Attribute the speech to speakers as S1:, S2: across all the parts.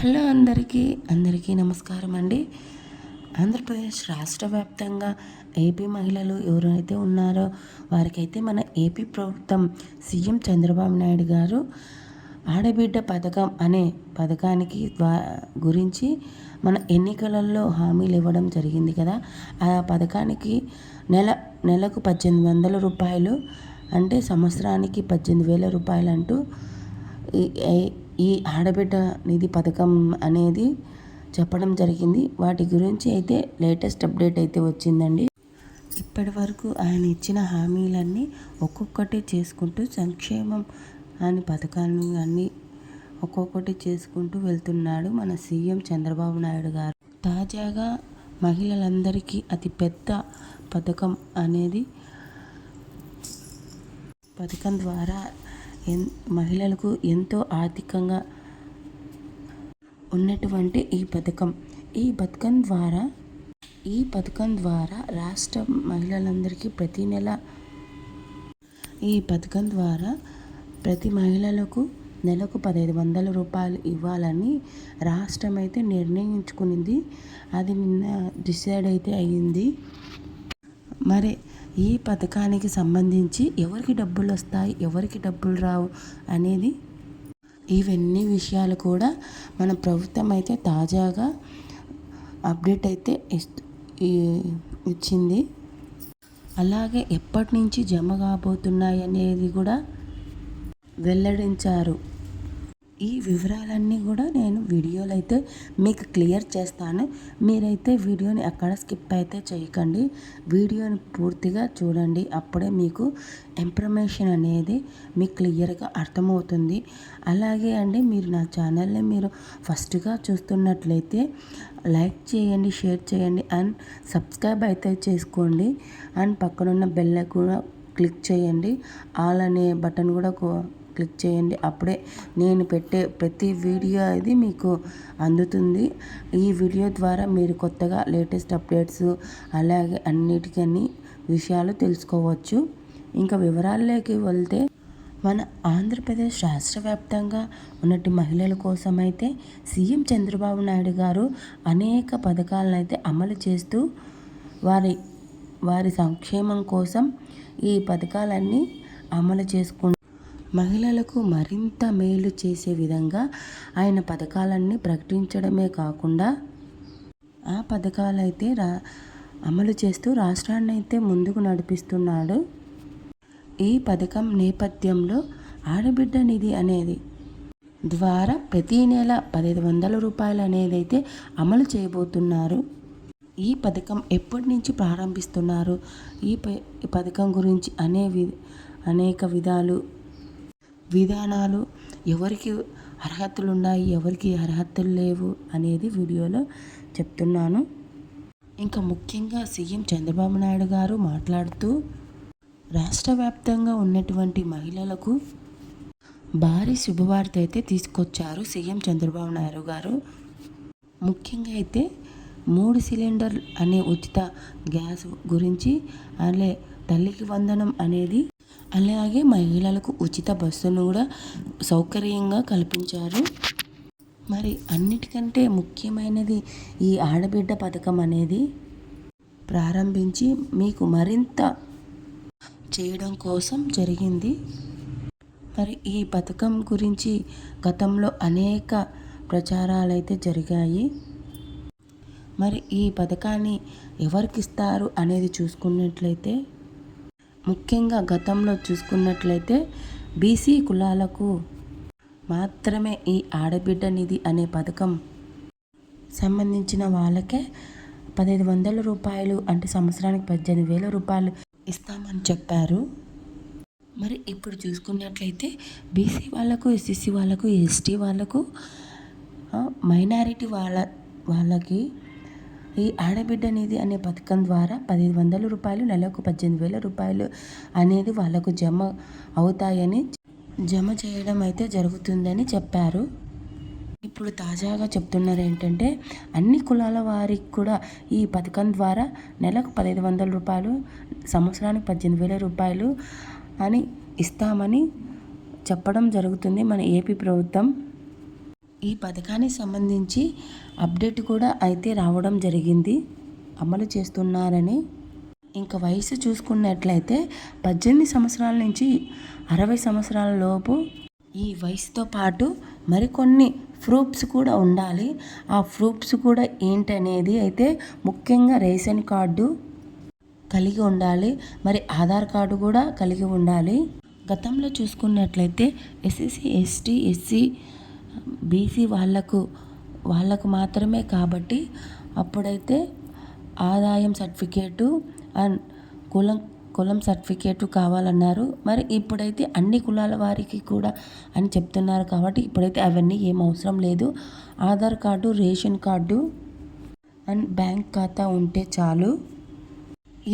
S1: Hello అందరికీ అందరికీ నమస్కారం అండి. ఆంధ్రప్రదేశ్ రాష్ట్ర వ్యాప్తంగా ఏపీ మహిళలు ఎవరైతే ఉన్నారో వారికైతే మన ఏపీ ప్రభుత్వం సీఎం చంద్రబాబు నాయుడు గారు ఆడబిడ్డ పథకం అనే పథకానికి గురించి మన ఎన్నికలలో హామీలు ఇవ్వడం జరిగింది కదా. ఆ పథకానికి నెల నెలకు పద్దెనిమిది వందల రూపాయలు అంటే సంవత్సరానికి పద్దెనిమిది వేల రూపాయలు అంటూ ఈ ఆడబిడ్డ నిధి పథకం అనేది చెప్పడం జరిగింది. వాటి గురించి అయితే లేటెస్ట్ అప్డేట్ అయితే వచ్చిందండి. ఇప్పటి వరకు ఆయన ఇచ్చిన హామీలన్నీ ఒక్కొక్కటి చేసుకుంటూ సంక్షేమం అని పథకాన్ని అన్నీ ఒక్కొక్కటి చేసుకుంటూ వెళ్తున్నాడు మన సీఎం చంద్రబాబు నాయుడు గారు. తాజాగా మహిళలందరికీ అతి పెద్ద పథకం అనేది పథకం ద్వారా ఎన్ మహిళలకు ఎంతో ఆర్థికంగా ఉన్నటువంటి ఈ పథకం ఈ పథకం ద్వారా ఈ పథకం ద్వారా రాష్ట్ర మహిళలందరికీ ప్రతి నెల ఈ పథకం ద్వారా ప్రతి మహిళలకు నెలకు పదహైదు వందల రూపాయలు ఇవ్వాలని రాష్ట్రం అయితే నిర్ణయించుకునింది. అది నిన్న డిసైడ్ అయితే అయ్యింది మరి ఈ పథకానికి సంబంధించి ఎవరికి డబ్బులు వస్తాయి ఎవరికి డబ్బులు రావు అనేది ఇవన్నీ విషయాలు కూడా మన ప్రభుత్వం అయితే తాజాగా అప్డేట్ అయితే ఇచ్చింది. అలాగే ఎప్పటి నుంచి జమ కాబోతున్నాయి అనేది కూడా వెల్లడించారు. ఈ వివరాలన్నీ కూడా నేను వీడియోలో అయితే మీకు క్లియర్ చేస్తాను. మీరైతే వీడియోని ఎక్కడ స్కిప్ అయితే చేయకండి. వీడియోని పూర్తిగా చూడండి. అప్పుడే మీకు ఇన్ఫర్మేషన్ అనేది మీకు క్లియర్గా అర్థమవుతుంది. అలాగే అండి మీరు నా ఛానల్ని మీరు ఫస్ట్గా చూస్తున్నట్లయితే లైక్ చేయండి షేర్ చేయండి అండ్ సబ్స్క్రైబ్ అయితే చేసుకోండి. అండ్ పక్కనున్న బెల్ కూడా క్లిక్ చేయండి. ఆల్ అనే బటన్ కూడా క్లిక్ చేయండి. అప్పుడే నేను పెట్టే ప్రతి వీడియో అది మీకు అందుతుంది. ఈ వీడియో ద్వారా మీరు కొత్తగా లేటెస్ట్ అప్డేట్స్ అలాగే అన్నిటికన్నీ విషయాలు తెలుసుకోవచ్చు. ఇంకా వివరాల్లోకి వెళ్తే మన ఆంధ్రప్రదేశ్ రాష్ట్ర వ్యాప్తంగా ఉన్నటి మహిళల కోసం అయితే సీఎం చంద్రబాబు నాయుడు గారు అనేక పథకాలను అయితే అమలు చేస్తూ వారి వారి సంక్షేమం కోసం ఈ పథకాలన్నీ అమలు చేసుకుంటూ మహిళలకు మరింత మేలు చేసే విధంగా ఆయన పథకాలన్నీ ప్రకటించడమే కాకుండా ఆ పథకాలైతే రా అమలు చేస్తూ రాష్ట్రాన్ని అయితే ముందుకు నడిపిస్తున్నాడు. ఈ పథకం నేపథ్యంలో ఆడబిడ్డ నిధి అనేది ద్వారా ప్రతీ నెల పదిహేను వందల రూపాయలు అనేది అయితే అమలు చేయబోతున్నారు. ఈ పథకం ఎప్పటి నుంచి ప్రారంభిస్తున్నారు? ఈ పథకం గురించి అనే వి అనేక విధాలు విధానాలు ఎవరికి అర్హతలు ఉన్నాయి ఎవరికి అర్హతలు లేవు అనేది వీడియోలో చెప్తున్నాను. ఇంకా ముఖ్యంగా సీఎం చంద్రబాబు నాయుడు గారు మాట్లాడుతూ రాష్ట్ర వ్యాప్తంగా ఉన్నటువంటి మహిళలకు భారీ శుభవార్త అయితే తీసుకొచ్చారు సీఎం చంద్రబాబు నాయుడు గారు. ముఖ్యంగా అయితే మూడు సిలిండర్ అనే ఉచిత గ్యాస్ గురించి అలాగే తల్లికి వందనం అనేది అలాగే మహిళలకు ఉచిత బస్సును కూడా సౌకర్యంగా కల్పించారు. మరి అన్నిటికంటే ముఖ్యమైనది ఈ ఆడబిడ్డ పథకం అనేది ప్రారంభించి మీకు మరింత చేయడం కోసం జరిగింది. మరి ఈ పథకం గురించి గతంలో అనేక ప్రచారాలు అయితే జరిగాయి. మరి ఈ పథకాన్ని ఎవరికి ఇస్తారు అనేది చూసుకున్నట్లయితే ముఖ్యంగా గతంలో చూసుకున్నట్లయితే బీసీ కులాలకు మాత్రమే ఈ ఆడబిడ్డ నిధి అనే పథకం సంబంధించిన వాళ్ళకే పదిహేను వందల రూపాయలు అంటే సంవత్సరానికి పద్దెనిమిది వేల రూపాయలు ఇస్తామని చెప్పారు. మరి ఇప్పుడు చూసుకున్నట్లయితే బీసీ వాళ్ళకు ఎస్సీసీ వాళ్ళకు ఎస్టీ వాళ్ళకు మైనారిటీ వాళ్ళ వాళ్ళకి ఈ ఆడబిడ్డ నిధి అనే పథకం ద్వారా పదిహేను వందల రూపాయలు నెలకు పద్దెనిమిది వేల రూపాయలు అనేది వాళ్ళకు జమ అవుతాయని జమ చేయడం అయితే జరుగుతుందని చెప్పారు. ఇప్పుడు తాజాగా చెప్తున్నారు ఏంటంటే అన్ని కులాల వారికి కూడా ఈ పథకం ద్వారా నెలకు పదిహేను వందల రూపాయలు సంవత్సరానికి పద్దెనిమిది వేల రూపాయలు అని ఇస్తామని చెప్పడం జరుగుతుంది మన ఏపీ ప్రభుత్వం. ఈ పథకానికి సంబంధించి అప్డేట్ కూడా అయితే రావడం జరిగింది. అమలు చేస్తున్నారని ఇంకా వయసు చూసుకున్నట్లయితే పద్దెనిమిది సంవత్సరాల నుంచి అరవై సంవత్సరాల లోపు ఈ వయసుతో పాటు మరికొన్ని ప్రూఫ్స్ కూడా ఉండాలి. ఆ ప్రూఫ్స్ కూడా ఏంటనేది అయితే ముఖ్యంగా రేషన్ కార్డు కలిగి ఉండాలి. మరి ఆధార్ కార్డు కూడా కలిగి ఉండాలి. గతంలో చూసుకున్నట్లయితే ఎస్ఎస్సి ఎస్టీ ఎస్సీ బీసీ వాళ్ళకు వాళ్ళకు మాత్రమే కాబట్టి అప్పుడైతే ఆదాయం సర్టిఫికేటు అండ్ కులం కులం సర్టిఫికేటు కావాలన్నారు. మరి ఇప్పుడైతే అన్ని కులాల వారికి కూడా అని చెప్తున్నారు కాబట్టి ఇప్పుడైతే అవన్నీ ఏం అవసరం లేదు. Aadhaar card ration card and bank ఖాతా ఉంటే చాలు.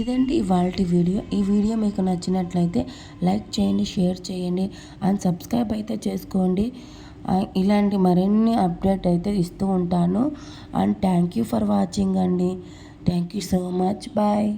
S1: ఇదండి ఇవాళ వీడియో. ఈ వీడియో మీకు నచ్చినట్లయితే లైక్ చేయండి షేర్ చేయండి అండ్ సబ్స్క్రైబ్ అయితే చేసుకోండి. ఇలాంటి మరిన్ని అప్డేట్ అయితే ఇస్తూ ఉంటాను. And thank you for watching అండి. Thank you so much. Bye.